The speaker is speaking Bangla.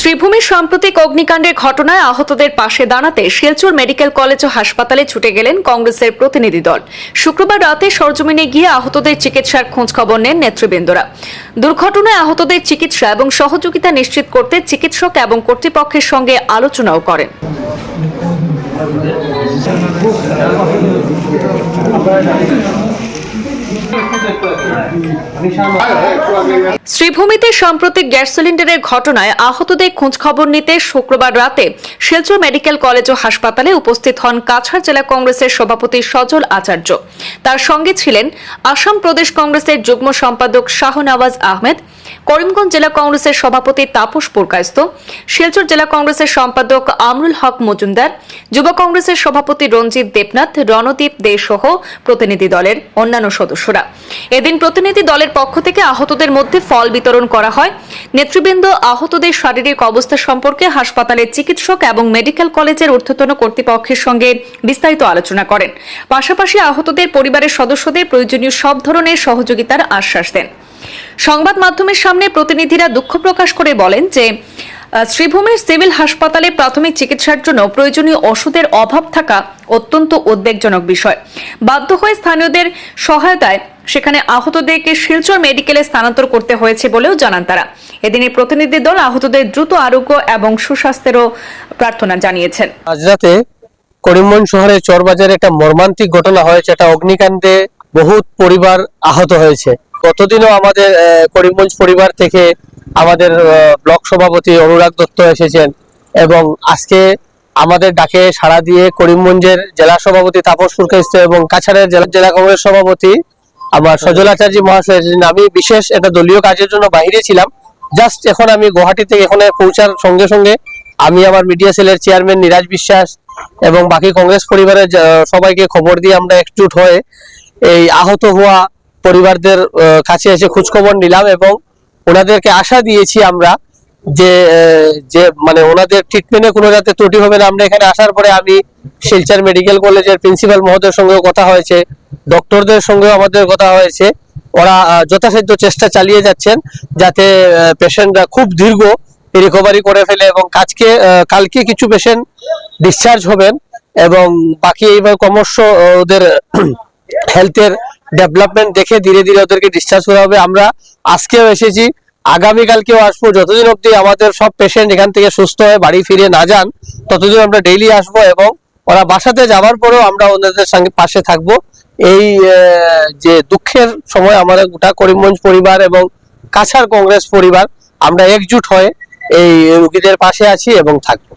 শ্রীভূমির সাম্প্রতিক অগ্নিকাণ্ডের ঘটনায় আহতদের পাশে দাঁড়াতে শিলচর মেডিকেল কলেজ ও হাসপাতালে ছুটে গেলেন কংগ্রেসের প্রতিনিধি দল। শুক্রবার রাতে সরজমিনে গিয়ে আহতদের চিকিৎসার খোঁজ খবর নেন নেতৃবৃন্দরা। দুর্ঘটনায় আহতদের চিকিৎসা এবং সহযোগিতা নিশ্চিত করতে চিকিৎসক এবং কর্তৃপক্ষের সঙ্গে আলোচনাও করেন। শ্রীভূমিতে সাম্প্রতিক গ্যাস সিলিন্ডারের ঘটনায় আহতদের খোঁজ খবর নিতে শুক্রবার রাতে শিলচর মেডিকেল কলেজ ও হাসপাতালে উপস্থিত হন কাছাড় জেলা কংগ্রেসের সভাপতি সজল আচার্য। তার সঙ্গে ছিলেন আসাম প্রদেশ কংগ্রেসের যুগ্ম সম্পাদক শাহনওয়াজ আহমেদ, করিমগঞ্জ জেলা কংগ্রেসের সভাপতি তাপস পুরকায়স্ত শিলচর জেলা কংগ্রেসের সম্পাদক আমরুল হক মজুমদার যুব কংগ্রেসের সভাপতি রঞ্জিত দেবনাথ, রণদীপ দে সহ প্রতিনিধি দলের অন্যান্য সদস্যরা। এদিন প্রতিনিধি দলের পক্ষ থেকে আহতদের মধ্যে ফল বিতরণ করা হয়। নেতৃবৃন্দ আহতদের শারীরিক অবস্থা সম্পর্কে হাসপাতালের চিকিৎসক এবং মেডিকেল কলেজের ঊর্ধ্বতন কর্তৃপক্ষের সঙ্গে বিস্তারিত আলোচনা করেন। পাশাপাশি আহতদের পরিবারের সদস্যদের প্রয়োজনীয় সব ধরনের সহযোগিতার আশ্বাস দেন। সংবাদ মাধ্যমের সামনে প্রতিনিধিরা দুঃখ প্রকাশ করে বলেন যে শ্রীভূমির সিভিল হাসপাতালে প্রাথমিক চিকিৎসার জন্য প্রয়োজনীয় ওষুধের অভাব থাকা অত্যন্ত উদ্বেগজনক বিষয়। বাধ্য হয়ে স্থানীয়দের সহায়তায় সেখানে আহতদেরকে শিলচর মেডিকেলে স্থানান্তর করতে হয়েছে বলেও জানান তারা। এদিনের প্রতিনিধি দল আহতদের দ্রুত আরোগ্য এবং সুস্বাস্থ্যেরও প্রার্থনা জানিয়েছেন। আজ রাতে করিমগঞ্জ শহরের চরবাজারে একটা মর্মান্তিক ঘটনা হয়েছে। একটা অগ্নিকাণ্ডে বহুত পরিবার আহত হয়েছে। গতদিনও আমাদের করিমগঞ্জ পরিবার থেকে আমাদের ব্লক সভাপতি অনুরাগ দত্ত এসেছেন এবং আজকে আমাদের ডাকে সাড়া দিয়ে করিমগঞ্জের জেলা সভাপতি তাপস পুরকাইস্ত এবং কাছাড়ের জেলা জেলা কংগ্রেস সভাপতি আমার সজলাচার্য মহাশয় এসেছেন। আমি বিশেষ একটা দলীয় কাজের জন্য বাইরে ছিলাম জাস্ট এখন আমি গুয়াহাটি থেকে এখানে পৌঁছার সঙ্গে সঙ্গে আমি আমার মিডিয়া সেলের চেয়ারম্যান নিরাজ বিশ্বাস এবং বাকি কংগ্রেস পরিবারের সবাইকে খবর দিয়ে আমরা একজুট হয়ে এই আহত হওয়া পরিবারদের কাছে এসে খোঁজখবর নিলাম এবং ওনাদেরকে আশা দিয়েছি আমরা যে যে মানে ওনাদের ট্রিটমেন্টে কোনো যাতে ত্রুটি হবে না, আমরা এখানে আসার পরে আমি শিলচর মেডিকেল কলেজের প্রিন্সিপাল মহোদয়ের সঙ্গেও কথা হয়েছে ডক্টরদের সঙ্গেও আমাদের কথা হয়েছে। ওরা যথাসাধ্য চেষ্টা চালিয়ে যাচ্ছেন যাতে পেশেন্টরা খুব দীর্ঘ রিকভারি করে ফেলে এবং কাজকে কালকে কিছু পেশেন্ট ডিসচার্জ হবেন এবং বাকি এইভাবে ক্রমশ ওদের হেলথের ডেভেলপমেন্ট দেখে ধীরে ধীরে ওদেরকে ডিসচার্জ করা হবে। আমরা আজকেও এসেছি, আগামীকালকেও আসব। যতদিন অবধি আমাদের সব পেশেন্ট এখান থেকে সুস্থ হয়ে বাড়ি ফিরে না যান, ততদিন আমরা ডেইলি আসব এবং ওরা বাসাতে যাওয়ার পরেও আমরা ওনাদের সঙ্গে পাশে থাকব। এই যে দুঃখের সময় আমাদের গোটা করিমগঞ্জ পরিবার এবং কাছার কংগ্রেস পরিবার, আমরা একজুট হয়ে এই রুগীদের পাশে আছি এবং থাকব।